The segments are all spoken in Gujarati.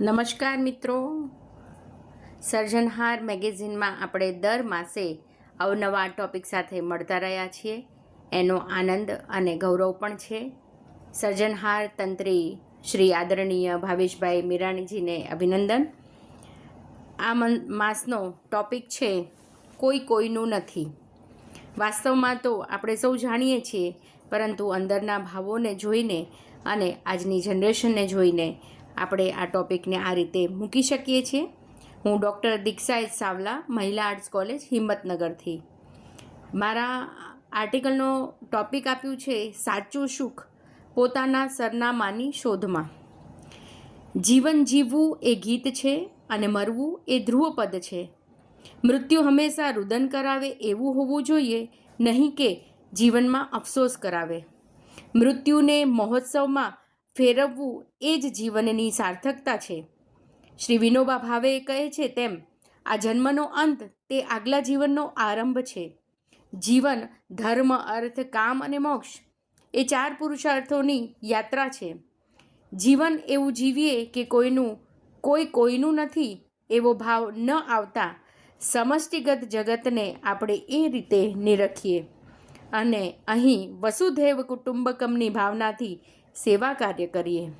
નમસ્કાર મિત્રો. સર્જનહાર મેગેઝિનમાં આપણે દર માસે અવનવા ટોપિક સાથે મળતા રહ્યા છીએ. એનો આનંદ અને ગૌરવ પણ છે. સર્જનહાર તંત્રી શ્રી આદરણીય ભાવેશભાઈ મીરાણીજીને અભિનંદન. આ મન, માસનો ટોપિક છે કોઈ કોઈનું નથી. વાસ્તવમાં તો આપણે સૌ જાણીએ છીએ, પરંતુ અંદરના ભાવોને જોઈને અને આજની જનરેશનને જોઈને આપણે આ ટોપિકને આ રીતે મૂકી શકીએ છીએ. હું ડૉક્ટર દીક્ષા સાવલા, મહિલા આર્ટ્સ કોલેજ, હિંમતનગરથી. મારા આર્ટિકલનો ટોપિક આપ્યું છે, સાચું સુખ પોતાના સરનામાની શોધમાં. જીવન જીવવું એ ગીત છે અને મરવું એ ધ્રુવપદ છે. મૃત્યુ હંમેશા રુદન કરાવે એવું હોવું જોઈએ, નહીં કે જીવનમાં અફસોસ કરાવે. મૃત્યુને મહોત્સવમાં ફેરવવું એ જ જીવનની સાર્થકતા છે. શ્રી વિનોબા ભાવે કહે છે તેમ, આ જન્મનો અંત તે આગલા જીવનનો આરંભ છે. જીવન, ધર્મ, અર્થ, કામ અને મોક્ષ એ ચાર પુરુષાર્થોની યાત્રા છે. જીવન એવું જીવીએ કે કોઈનું, કોઈ કોઈનું નથી એવો ભાવ ન આવતા. સમષ્ટિગત જગતને આપણે એ રીતે નિરખીએ. અને અહીં વસુધૈવ કુટુંબકમની ભાવનાથી સેવા કાર્ય કરીએ.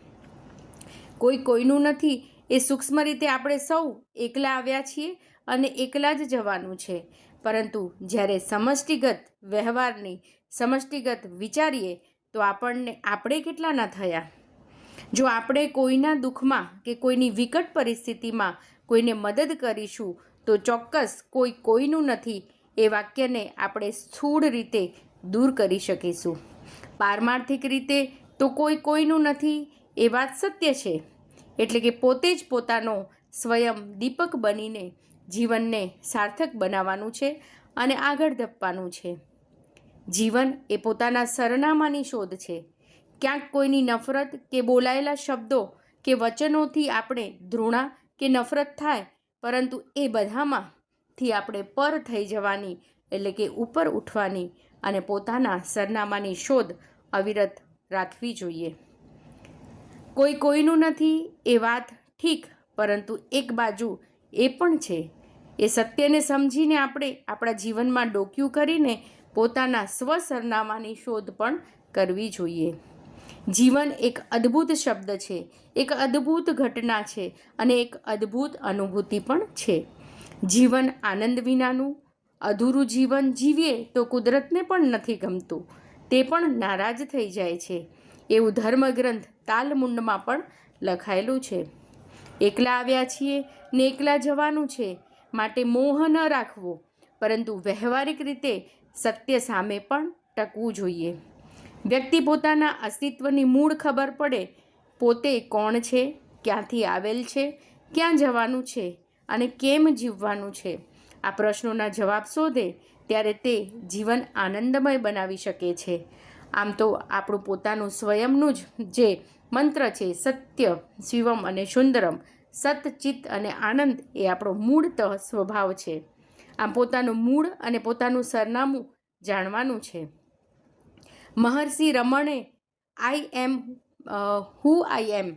કોઈ કોઈનું નથી. એ સૂક્ષ્મ રીતે આપણે સૌ એકલા આવ્યા છીએ અને એકલા જ જવાનું છે. પરંતુ જ્યારે સમષ્ટિગત વ્યવહારની સમષ્ટિગત વિચારીએ, તો આપણને આપણે કેટલાના થયા? જો આપણે કોઈના દુઃખમાં કે કોઈની વિકટ પરિસ્થિતિમાં કોઈને મદદ કરીશું, તો ચોક્કસ કોઈ કોઈનું નથી. એ વાક્યને આપણે સ્થૂળ રીતે દૂર કરી શકીશું. પારમાર્થિક રીતે તો કોઈ કોઈનું નથી, એ વાત સત્ય છે. એટલે કે પોતે જ પોતાનો સ્વયં દીપક બનીને જીવનને સાર્થક બનાવવાનું છે અને આગળ ધપવાનું છે. જીવન એ પોતાના સરનામાની શોધ છે. ક્યાંક કોઈની નફરત કે બોલાયેલા શબ્દો કે વચનોથી આપણે ધૃણા કે નફરત થાય, પરંતુ એ બધામાંથી આપણે પર થઈ જવાની, એટલે કે ઉપર ઉઠવાની અને પોતાના સરનામાની શોધ અવિરત રાખવી જોઈએ. કોઈ કોઈનું નથી એ વાત ઠીક, પરંતુ એક બાજુ એ પણ છે. એ સત્યને સમજીને આપણે આપણા જીવનમાં ડોક્યું કરીને પોતાના સ્વ સરનામાની શોધ પણ કરવી જોઈએ. જીવન એક અદ્ભુત શબ્દ છે, એક અદ્ભુત ઘટના છે અને એક અદ્ભુત અનુભૂતિ પણ છે. જીવન આનંદ વિનાનું, અધૂરું જીવન જીવીએ તો કુદરતને પણ નથી ગમતું. તે પણ નારાજ થઈ જાય છે. એવું ધર્મગ્રંથ તાલમુંડમાં પણ લખાયેલું છે. એકલા આવ્યા છીએ ને એકલા જવાનું છે. માટે મોહ ન રાખવો. પરંતુ વ્યવહારિક રીતે સત્ય સામે પણ ટકવું જોઈએ. વ્યક્તિ પોતાના અસ્તિત્વની મૂળ ખબર પડે. પોતે કોણ છે? ક્યાંથી આવેલ છે? ક્યાં જવાનું છે? અને કેમ જીવવાનું છે? આ પ્રશ્નોના જવાબ શોધે ત્યારે તે જીવન આનંદમય બનાવી શકે છે. આમ તો આપણું પોતાનું સ્વયંનું જ જે મંત્ર છે, સત્ય, શિવમ અને સુંદરમ સતચિત્ત અને આનંદ એ આપણો મૂળતઃ સ્વભાવ છે. આમ પોતાનું મૂળ અને પોતાનું સરનામું જાણવાનું છે. મહર્ષિ રમણે આઈ એમ હુ આઈ એમ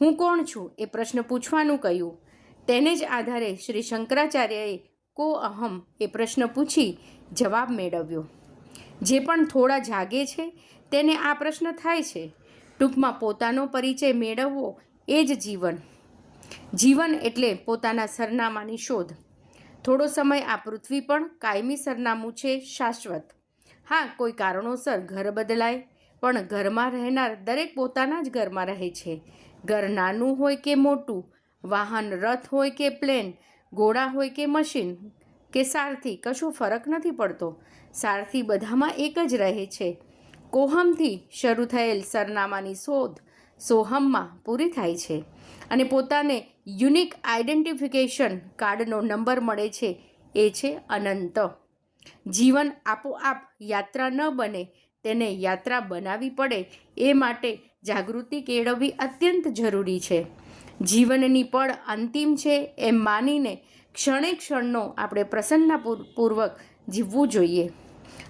હું કોણ છું? એ પ્રશ્ન પૂછવાનું કહ્યું. તેને જ આધારે શ્રી શંકરાચાર્યએ કો અહમ એ પ્રશ્ન પૂછી જવાબ મેળવ્યો. જે પણ થોડા જાગે છે તેને આ પ્રશ્ન થાય છે. ટૂંકમાં પોતાનો પરિચય મેળવવો એ જ જીવન. જીવન એટલે પોતાના સરનામાની શોધ. થોડો સમય આ પૃથ્વી પણ કાયમી સરનામું છે શાશ્વત. હા, કોઈ કારણોસર ઘર બદલાય, પણ ઘરમાં રહેનાર દરેક પોતાના જ ઘરમાં રહે છે. ઘર નાનું હોય કે મોટું, વાહન રથ હોય કે પ્લેન ઘોડા હોય કે મશીન, કે સારથી કશું ફરક નથી પડતો. સારથી બધામાં એક જ રહે છે. કોહમથી શરૂ થયેલ સરનામાની શોધ સોહમમાં પૂરી થાય છે અને પોતાને યુનિક આઈડેન્ટિફિકેશન કાર્ડનો નંબર મળે છે. એ છે અનંત. જીવન આપોઆપ યાત્રા ન બને, તેને યાત્રા બનાવવી પડે. એ માટે જાગૃતિ કેળવવી અત્યંત જરૂરી છે. જીવનની પળ અંતિમ છે એમ માનીને ક્ષણે ક્ષણનો આપણે પ્રસન્નપૂર્વક જીવવું જોઈએ.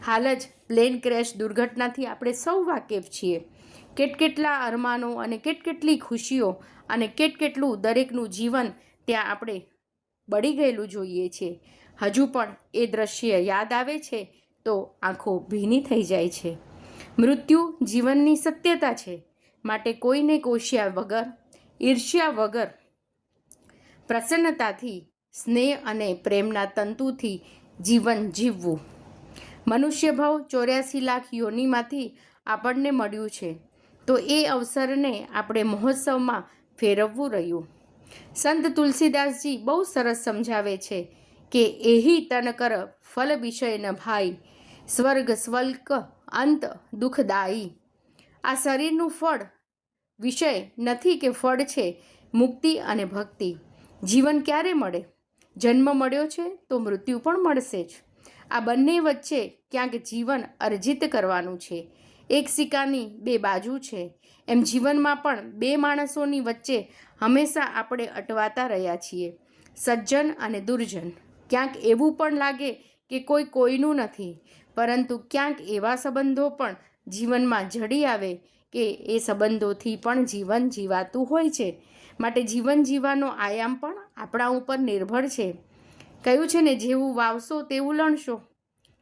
હાલ જ પ્લેન ક્રેશ દુર્ઘટનાથી આપણે સૌ વાકેફ છીએ. કેટકેટલા અરમાનો અને કેટકેટલી ખુશીઓ અને કેટકેટલું દરેકનું જીવન ત્યાં આપણે બળી ગયેલું જોઈએ છીએ હજુ પણ એ દ્રશ્ય યાદ આવે છે તો આંખો ભીની થઈ જાય છે. મૃત્યુ જીવનની સત્યતા છે. માટે કોઈને કોશિયા વગર ઈર્ષ્યા વગર પ્રસન્નતાથી, સ્નેહ અને પ્રેમના તંતુથી જીવન જીવવું. મનુષ્ય ભાવ ચોર્યાસી લાખ યોનિમાંથી આપણને મળ્યું છે. તો એ અવસરને આપણે મહોત્સવમાં ફેરવવું રહ્યું. સંત તુલસીદાસજી બહુ સરસ સમજાવે છે કે એહી તનકર ફલ વિષયન ભાઈ, સ્વર્ગ સ્વલ્ક, અંત દુઃખદાયી. આ શરીરનું ફળ વિષય નથી કે ફળ છે, મુક્તિ અને ભક્તિ. જીવન ક્યારે મળે? જન્મ મળ્યો છે તો મૃત્યુ પણ મળશે જ. આ બંને વચ્ચે ક્યાંક જીવન અર્જિત કરવાનું છે. એક સિક્કાની બે બાજુ છે. એમ જીવનમાં પણ બે માણસોની વચ્ચે હંમેશા આપણે અટવાતા રહ્યા છીએ. સજ્જન અને દુર્જન. ક્યાંક એવું પણ લાગે કે કોઈ કોઈનું નથી. પરંતુ ક્યાંક એવા સંબંધો પણ જીવનમાં જડી આવે કે એ સંબંધોથી પણ જીવન જીવાતું હોય છે. માટે જીવન જીવાનો આયામ પણ આપણા ઉપર નિર્ભર છે. કહ્યું છે ને, જેવું વાવશો તેવું લણશો.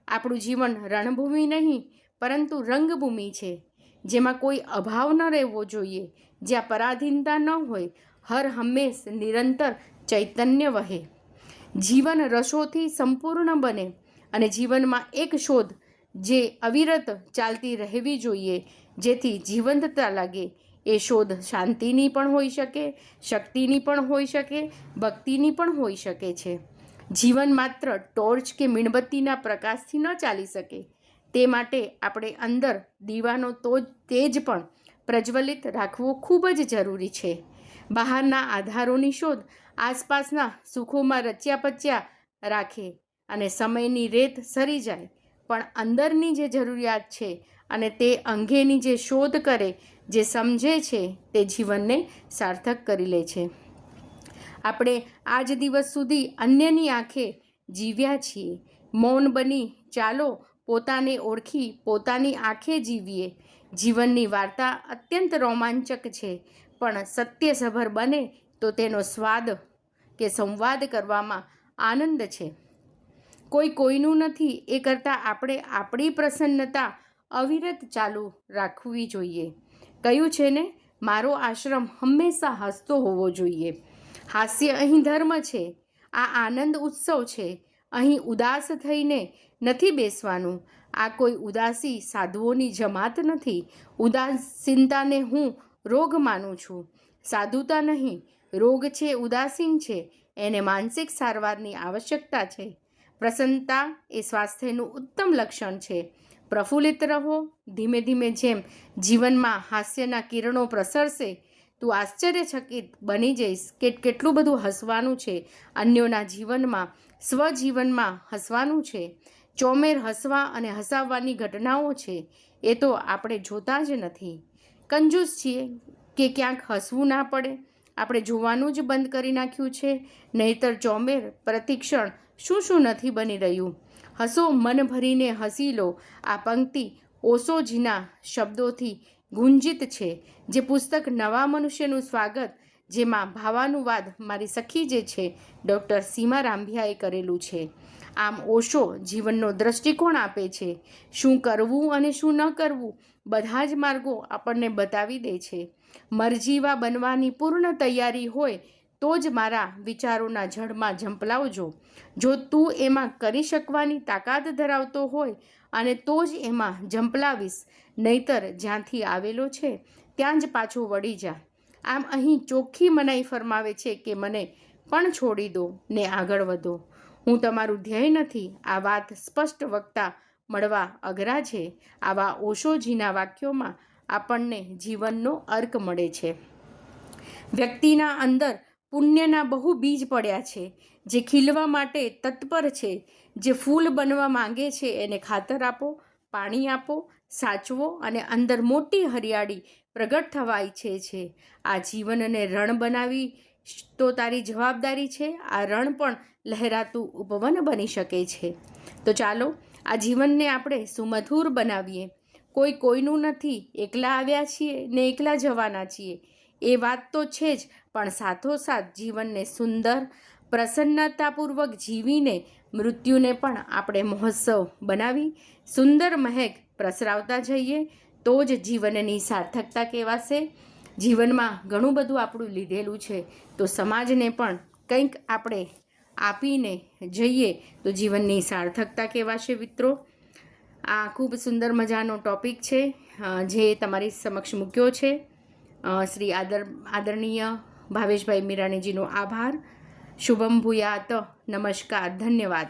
આપણું જીવન રણભૂમિ નહીં, પરંતુ રંગભૂમિ છે. જેમાં કોઈ અભાવ ન રહેવો જોઈએ. જ્યાં પરાધીનતા ન હોય, હર હંમેશ નિરંતર ચૈતન્ય વહે. જીવન રસોથી સંપૂર્ણ બને અને જીવનમાં એક શોધ જે અવિરત ચાલતી રહેવી જોઈએ. જેથી જીવંતતા લાગે. એ શોધ શાંતિની પણ હોઈ શકે, શક્તિની પણ હોઈ શકે, ભક્તિની પણ હોઈ શકે છે. જીવન માત્ર ટોર્ચ કે મીણબત્તીના પ્રકાશથી ન ચાલી શકે. તે માટે આપણે અંદર દીવાનો તો તેજ પણ પ્રજ્વલિત રાખવો ખૂબ જ જરૂરી છે. બહારના આધારોની શોધ આસપાસના સુખોમાં રચ્યા પચ્યા રાખે અને સમયની રેત સરી જાય. પણ અંદરની જે જરૂરિયાત છે અને તે અંગેની જે શોધ કરે, જે સમજે છે, તે જીવનને સાર્થક કરી લે છે. આપણે આજ દિવસ સુધી અન્યની આંખે જીવ્યા છીએ. મૌન બની ચાલો પોતાને ઓળખી પોતાની આંખે જીવીએ. જીવનની વાર્તા અત્યંત રોમાંચક છે, પણ સત્યસભર બને તો તેનો સ્વાદ કે સંવાદ કરવામાં આનંદ છે. કોઈ કોઈનું નથી, એ કરતાં આપણે આપણી પ્રસન્નતા અવિરત ચાલુ રાખવી જોઈએ. કહ્યું છે ને, મારો આશ્રમ હંમેશા હસતો હોવો જોઈએ. હાસ્ય અહીં ધર્મ છે. આ આનંદ ઉત્સવ છે. અહીં ઉદાસ થઈને નથી બેસવાનું. આ કોઈ ઉદાસી સાધુઓની જમાત નથી. ઉદાસીનતાને હું રોગ માનું છું. સાધુતા નહીં. રોગ છે, ઉદાસીન છે. એને માનસિક સારવારની આવશ્યકતા છે. પ્રસન્નતા એ સ્વાસ્થ્યનું ઉત્તમ લક્ષણ છે. પ્રફુલ્લિત રહો. ધીમે ધીમે જેમ જીવનમાં હાસ્યના કિરણો પ્રસરશે, તું આશ્ચર્યચકિત બની જઈશ કે કેટલું બધું હસવાનું છે. અન્યોના જીવનમાં, સ્વજીવનમાં હસવાનું છે. ચોમેર હસવા અને હસાવવાની ઘટનાઓ છે. એ તો આપણે જોતા જ નથી. કંજૂસ છીએ કે ક્યાંક હસવું ના પડે. આપણે જોવાનું જ બંધ કરી નાખ્યું છે. નહીતર ચોમેર પ્રતિક્ષણ શું શું નથી બની રહ્યું? હસો મન ભરીને હસી લો. આ પંક્તિ ઓશોજીના શબ્દોથી ગુંજિત છે, જે પુસ્તક નવા મનુષ્યનું સ્વાગત, જેમાં ભાવાનુવાદ મારી સખી જે છે, ડૉક્ટર સીમા રાંભિયાએ કરેલું છે. આમ ઓશો જીવનનો દ્રષ્ટિકોણ આપે છે. શું કરવું અને શું ન કરવું બધા જ માર્ગો આપણને બતાવી દે છે. મરજીવા બનવાની પૂર્ણ તૈયારી હોય તો જ મારા વિચારોના જળમાં ઝંપલાવજો. જો તું એમાં કરી શકવાની તાકાત ધરાવતો હોય અને તો જ એમાં ઝંપલાવીશ, નહીતર જ્યાંથી આવેલો છે ત્યાં જ પાછો વળી જા. આમ અહીં ચોખ્ખી મનાઈ ફરમાવે છે કે મને પણ છોડી દો ને આગળ વધો. હું તમારું ધ્યેય નથી આ વાત સ્પષ્ટ વક્તા મળવા અઘરા છે. આવા ઓશોજીના વાક્યોમાં આપણને જીવનનો અર્ક મળે છે. વ્યક્તિના અંદર પુણ્યના બહુ બીજ પડ્યા છે, જે ખીલવા માટે તત્પર છે, જે ફૂલ બનવા માંગે છે એને ખાતર આપો, પાણી આપો, સાચવો અને અંદર મોટી હરિયાળી પ્રગટ થવા ઈચ્છે છે. આ જીવનને રણ બનાવી તો તારી જવાબદારી છે, આ રણ પણ લહેરાતું ઉપવન બની શકે છે. તો ચાલો, આ જીવનને આપણે સુમધુર બનાવીએ. કોઈ કોઈનું નથી, એકલા આવ્યા છીએ ને એકલા જવાના છીએ. એ વાત તો છે જ, પણ સાથોસાથ જીવનને સુંદર, પ્રસન્નતાપૂર્વક જીવીને મૃત્યુને પણ આપણે મહોત્સવ બનાવી, સુંદર મહેક પ્રસરાવતા જઈએ, તો જ જીવનની સાર્થકતા કહેવાશે. જીવનમાં ઘણું બધું આપણું લીધેલું છે, તો સમાજને પણ કંઈક આપણે આપીને જઈએ, તો જીવનની સાર્થકતા કહેવાશે મિત્રો. આ ખૂબ સુંદર મજાનો ટોપિક છે જે તમારી સમક્ષ મૂક્યો છે. શ્રી આદર આદરણીય ભાવેશભાઈ મીરાણીજીનો આભાર. શુભમ ભૂયાત. નમસ્કાર. ધન્યવાદ.